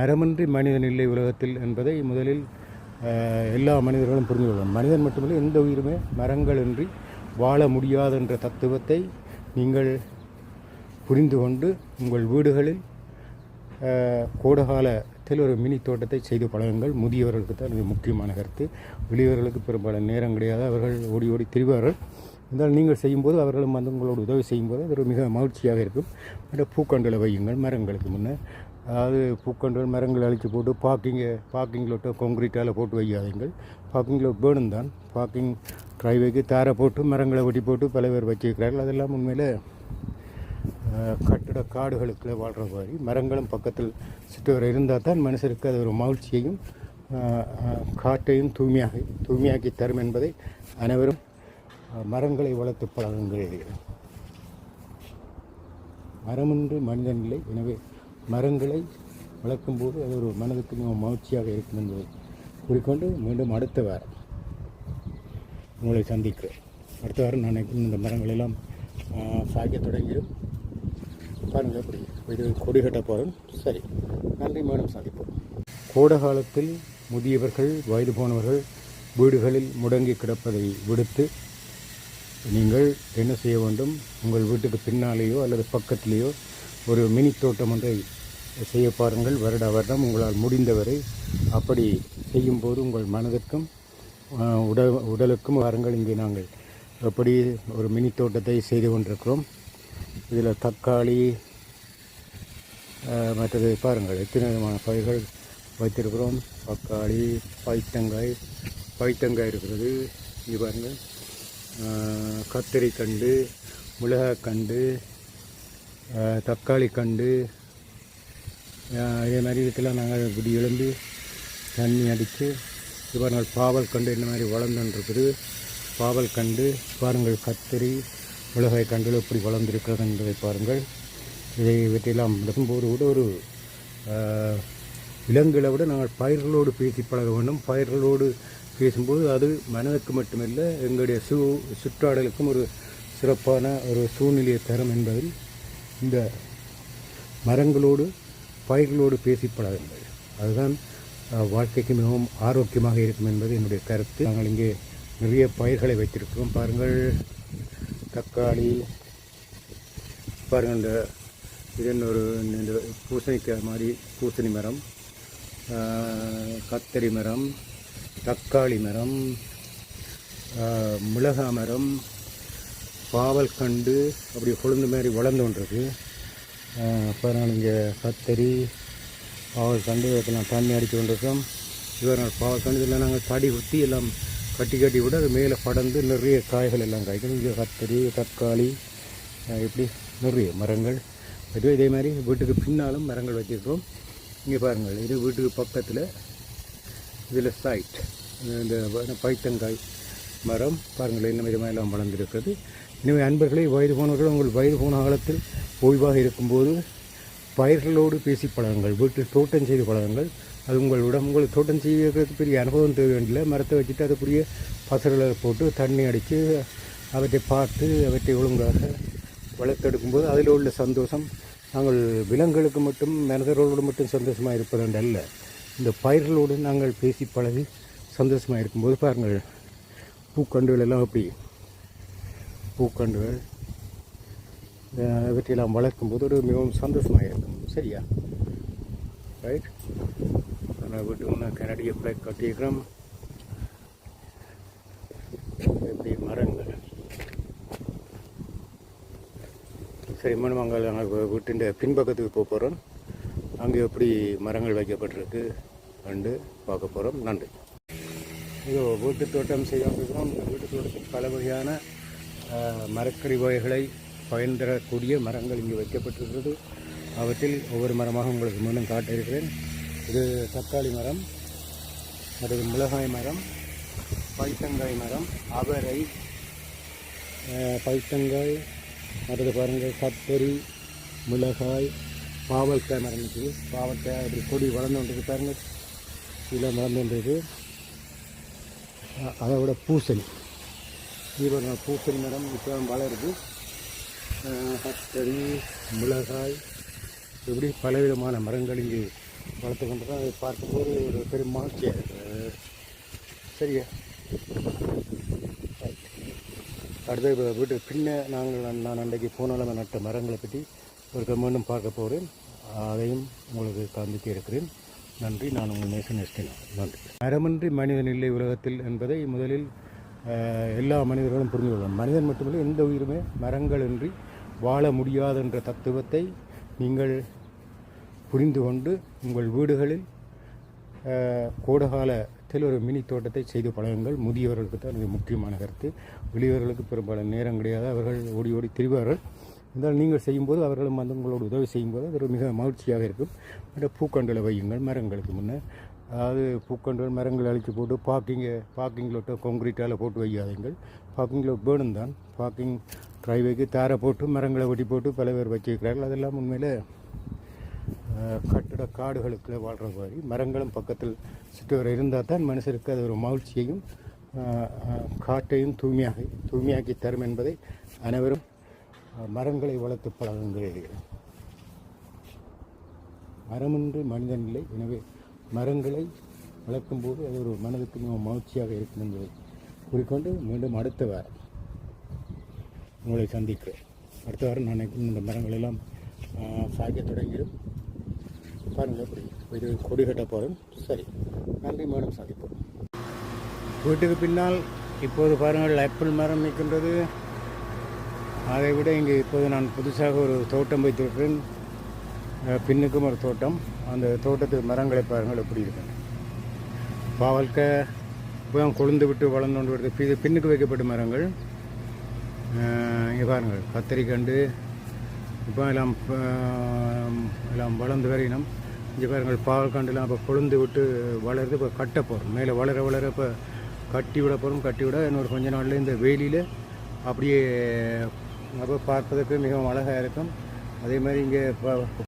மரமின்றி மனிதன் இல்லை உலகத்தில் என்பதை முதலில் எல்லா மனிதர்களும் புரிந்து கொள்ளணும். மனிதன் மட்டுமில்லை எந்த உயிருமே மரங்களின்றி வாழ முடியாது என்ற தத்துவத்தை நீங்கள் புரிந்து கொண்டு உங்கள் வீடுகளில் கோடகாலத்தில் ஒரு மினி தோட்டத்தை செய்து பழகுங்கள். முதியவர்களுக்கு தான் இது முக்கியமான கருத்து. வெளியவர்களுக்கு பெரும்பாலான நேரம் கிடையாது. அவர்கள் ஓடி ஓடி திரிவார்கள். இருந்தால் நீங்கள் செய்யும்போது அவர்களும் வந்து உங்களோட உதவி செய்யும்போது அது ஒரு மிக மகிழ்ச்சியாக இருக்கும். மற்ற பூக்கண்டுகளை வையுங்கள். மரங்களுக்கு முன்னே அதாவது பூக்கண்டுகள் மரங்களை அழித்து போட்டு பார்க்கிங்கை பார்க்கிங் லோட்டை கான்க்ரீட்டால் போட்டு வைக்காதீங்கள் பார்க்கிங் லோட் வேணும் தான். பார்க்கிங் டிரைவேக்கு தாரை போட்டு மரங்களை வெட்டி போட்டு பல பேர் வச்சிருக்கிறார்கள். அதெல்லாம் உண்மையில் கட்டிட காடுகளுக்குள்ளே வாழ்கிற மாதிரி மரங்களும் பக்கத்தில் சுற்றுவர இருந்தால் தான் மனுஷருக்கு அது ஒரு மகிழ்ச்சியையும் காற்றையும் தூய்மையாக தூய்மையாக்கி தரும் என்பதை அனைவரும் மரங்களை வளர்த்து பழகுங்கள். மரமின்றி மனிதன் இல்லை. எனவே மரங்களை வளர்க்கும்போது அது ஒரு மனதுக்கு மிகவும் மகிழ்ச்சியாக இருக்கும் என்பதை கூறிக்கொண்டு மீண்டும் அடுத்த வாரம் உங்களை சந்திக்கிறேன். அடுத்த வாரம் நான் இந்த மரங்களெல்லாம் சாய்க்க தொடங்கிடும். பாருங்கள் எப்படி இது கொடி கட்ட போகிறோம் சரி நன்றி மேடம் சந்திப்போம். கோடை காலத்தில் முதியவர்கள் வயது போனவர்கள் வீடுகளில் முடங்கி கிடப்பதை விடுத்து நீங்கள் என்ன செய்ய வேண்டும்? உங்கள் வீட்டுக்கு பின்னாலேயோ அல்லது பக்கத்திலேயோ ஒரு மினி தோட்டம் ஒன்றை செய்ய பாருங்கள். வருட வருடம் உங்களால் முடிந்தவரை அப்படி செய்யும்போது உங்கள் மனதிற்கும் உடல் உடலுக்கும் வாருங்கள் இங்கே நாங்கள் எப்படி ஒரு மினி தோட்டத்தை செய்து கொண்டிருக்கிறோம். இதில் தக்காளி மற்றது பாருங்கள். எத்தனை விதமான பயிர்கள் வைத்திருக்கிறோம். தக்காளி பைத்தங்காய் பைத்தங்காய் இருக்கிறது. இது பாருங்கள். கத்திரிக்கண்டு மிளகாக்கண்டு தக்காளி கண்டு இதே மாதிரி இதுக்கெல்லாம் நாங்கள் இப்படி எழுந்து தண்ணி அடித்து இது பாருங்கள் பாவல் கண்டு இந்த மாதிரி வளர்ந்துருக்குது பாவல் கண்டு பாருங்கள் கத்திரி மிளகாய் கண்டுகள் எப்படி வளர்ந்துருக்கிறது என்பதை பாருங்கள். இதை இவற்றையெல்லாம் விடும்போது கூட ஒரு விலங்குகளை விட நாங்கள் பயிர்களோடு பேசி பழக வேண்டும். பயிர்களோடு பேசும்போது அது மனதுக்கு மட்டுமல்ல எங்களுடைய சு சுற்றாடலுக்கும் ஒரு சிறப்பான ஒரு சூழ்நிலையை தரும் என்பதில் இந்த மரங்களோடு பயிர்களோடு பேசி பழகுங்கள் அதுதான் வாழ்க்கைக்கு மிகவும் ஆரோக்கியமாக இருக்கும் என்பது என்னுடைய கருத்து. நாங்கள் இங்கே நிறைய பயிர்களை வைத்திருக்கிறோம். பாருங்கள் தக்காளி பாருங்கள் இந்த இது என்ன இந்த பூசணிக்காய் மாதிரி பூசணி மரம் கத்தரி மரம் தக்காளி மரம் மிளகா மரம் பாவல் கண்டு அப்படி கொழுந்து மாதிரி வளர்ந்து கொண்டிருக்கு. பாருங்கள் இங்கே கத்தரி பாவல் கண்டு இதெல்லாம் தண்ணி அடித்து கொண்டிருக்கோம். இவர் பாவல் கண்டு இதெல்லாம் நாங்கள் தடி குத்தி எல்லாம் கட்டி கட்டி விட அது மேலே படர்ந்து நிறைய காய்கள் எல்லாம் காய்க்கும். இங்கே கத்தரி தக்காளி இப்படி நிறைய மரங்கள். அதுவே இதே மாதிரி வீட்டுக்கு பின்னாலும் மரங்கள் வச்சுருக்கோம். இங்கே பாருங்கள் இது வீட்டுக்கு பக்கத்தில் இதில் சைட் இந்த பைத்தங்காய் மரம் பாருங்கள் என்ன விதமாக எல்லாம் வளர்ந்துருக்கிறது எனவே அன்பர்களே வயது போனவர்கள் உங்கள் வயது போன காலத்தில் ஓய்வாக இருக்கும்போது பயிர்களோடு பேசி பழகுங்கள் வீட்டில் தோட்டம் செய்து பழகுங்கள். அது உங்கள் உடம்பு உங்களுக்கு தோட்டம் செய்வதற்கு பெரிய அனுபவம் தேவை வேண்டிய மரத்தை வச்சுட்டு அதுக்குரிய பசர்களை போட்டு தண்ணி அடித்து அவற்றை பார்த்து அவற்றை ஒழுங்காக வளர்த்தெடுக்கும்போது அதில் உள்ள சந்தோஷம் நாங்கள் விலங்குகளுக்கு மட்டும் மனிதர்களோடு மட்டும் சந்தோஷமாக இருப்பது அல்ல. இந்த பயிர்களோடு நாங்கள் பேசி பழகி சந்தோஷமாக இருக்கும்போது பாருங்கள் பூக்கண்டுகள் எல்லாம் அப்படி பூக்கண்டுகள் இவற்றையெல்லாம் வளர்க்கும்போது ஒரு மிகவும் சந்தோஷமாக இருக்கும். சரியா? ரைட் நான் விட்டு ஒன்று கனடிய ஃப்ளைட் கட்டியிருக்கிறோம். எப்படி மரங்கள்? சரி மீண்டும் நாங்கள் வீட்டின் பின்பக்கத்துக்கு போக போகிறோம் அங்கே எப்படி மரங்கள் வைக்கப்பட்டிருக்கு? கண்டு பார்க்க போகிறோம் நன்றி. இதோ வீட்டு தோட்டம் செய்திருக்கிறோம் இந்த வீட்டு தோட்டத்தில் பல வகையான மரக்கறி வகைகளை பயன் தரக்கூடிய மரங்கள் இங்கே வைக்கப்பட்டிருக்கிறது. அவற்றில் ஒவ்வொரு மரமாக உங்களுக்கு மீண்டும் காட்ட இருக்கிறேன் இது தக்காளி மரம் அடுத்து மிளகாய் மரம் பைத்தங்காய் மரம் அவரை பைத்தங்காய் அடுத்து பாருங்கள் கத்தரி மிளகாய் பாவல்காய் மரம் இருக்குது. பாவற்காய் அப்படி கொடி வளர்ந்து கொண்டிருக்கு பாருங்கள் இதில் வளர்ந்து கொண்டிருக்கு அதை விட பூசணி. இது பூசணி மரம் இப்போ வளருது. கத்தரி மிளகாய் இப்படி பலவிதமான மரங்கள் இங்கே வளர்த்து கொண்டு தான் அதை பார்க்கும்போது ஒரு பெரும் மகிழ்ச்சியாக இருக்குது சரியா? அடுத்த வீட்டு பின்ன நாங்கள் நான் அன்றைக்கு போன நட்ட மரங்களை பற்றி ஒரு மீண்டும் பார்க்க போகிறேன் அதையும் உங்களுக்கு காண்பிக்க இருக்கிறேன். நன்றி. நான் உங்கள் நேசன் எஸ்டினா நன்றி. மரமின்றி மனிதன் இல்லை உலகத்தில் என்பதை முதலில் எல்லா மனிதர்களும் புரிந்து கொள்ளணும். மனிதன் மட்டுமில்லை எந்த உயிருமே மரங்கள் இன்றி வாழ முடியாது என்ற தத்துவத்தை நீங்கள் புரிந்து கொண்டு உங்கள் வீடுகளில் கோடகாலத்தில் ஒரு மினி தோட்டத்தை செய்து பழகுங்கள். முதியவர்களுக்கு தான் இது முக்கியமான கருத்து. வெளியவர்களுக்கு பெரும்பாலும் நேரம் கிடையாது. அவர்கள் ஓடி ஓடி திரிவார்கள். இருந்தால் நீங்கள் செய்யும்போது அவர்களும் வந்து உங்களோட உதவி செய்யும்போது அது ஒரு மிக மகிழ்ச்சியாக இருக்கும். மற்ற பூக்கண்டுகளை வையுங்கள். மரங்களுக்கு முன்னே அதாவது பூக்கண்டுகள் மரங்கள் அழித்து போட்டு பார்க்கிங்கை பார்க்கிங் லோட்டை கான்கிரீட்டால் போட்டு வையாதீங்கள். பார்க்கிங் லோட் வேணும் தான். பார்க்கிங் டிரைவேக்கு தாரை போட்டு மரங்களை வெட்டி போட்டு பல பேர் வச்சிருக்கிறார்கள். அதெல்லாம் உண்மையில் கட்டிட காடுகளுக்குள்ளே வாழ்கிற மாதிரி. மரங்களும் பக்கத்தில் சுற்றுவர இருந்தால் தான் மனுஷருக்கு அது ஒரு மகிழ்ச்சியையும் காட்டையும் காற்றையும் தூய்மையாக தூய்மையாக்கி தரும் என்பதை அனைவரும் மரங்களை வளர்த்து பழகுங்கள். மரமின்றி மனிதன் இல்லை. எனவே மரங்களை வளர்க்கும்போது அது ஒரு மனதுக்கு மிகவும் மகிழ்ச்சியாக இருக்கும் என்பதை கூறிக்கொண்டு மீண்டும் அடுத்த வாரம் உங்களை சந்திக்கிறேன். அடுத்த வாரம் நான் இந்த மரங்கள் எல்லாம் சாய்க்க தொடங்கிடும். பாருங்கள் எப்படி இது கொடி கட்ட போகிறோம் சரி நன்றி மீண்டும் சந்திப்போம். வீட்டுக்கு பின்னால் இப்போது பாருங்கள் ஆப்பிள் மரம் நிற்கின்றது. அதை விட இங்கே இப்போது நான் புதுசாக ஒரு தோட்டம் வைத்திருக்கிறேன். பின்னுக்கும் ஒரு தோட்டம் அந்த தோட்டத்துக்கு மரங்களை பாருங்கள் எப்படி இருக்கு. பாவல்க இப்போ கொழுந்து விட்டு வளர்ந்து கொண்டு வருது. இது பின்னுக்கு வைக்கப்பட்ட மரங்கள். அஹ், இங்கே பாருங்கள் இப்போ எல்லாம் எல்லாம் வளர்ந்து வரையினம் இங்கே பாருங்கள் பாவல் கண்டுலாம் இப்போ கொழுந்து விட்டு வளருது. இப்போ கட்ட போகிறோம் மேலே வளர வளர இப்போ கட்டி விட போகிறோம் கட்டி விட இன்னொரு கொஞ்ச நாளில் இந்த வெயிலில் அப்படியே அப்போ பார்ப்பதற்கு மிகவும் அழகாக இருக்கும். அதே மாதிரி இங்கே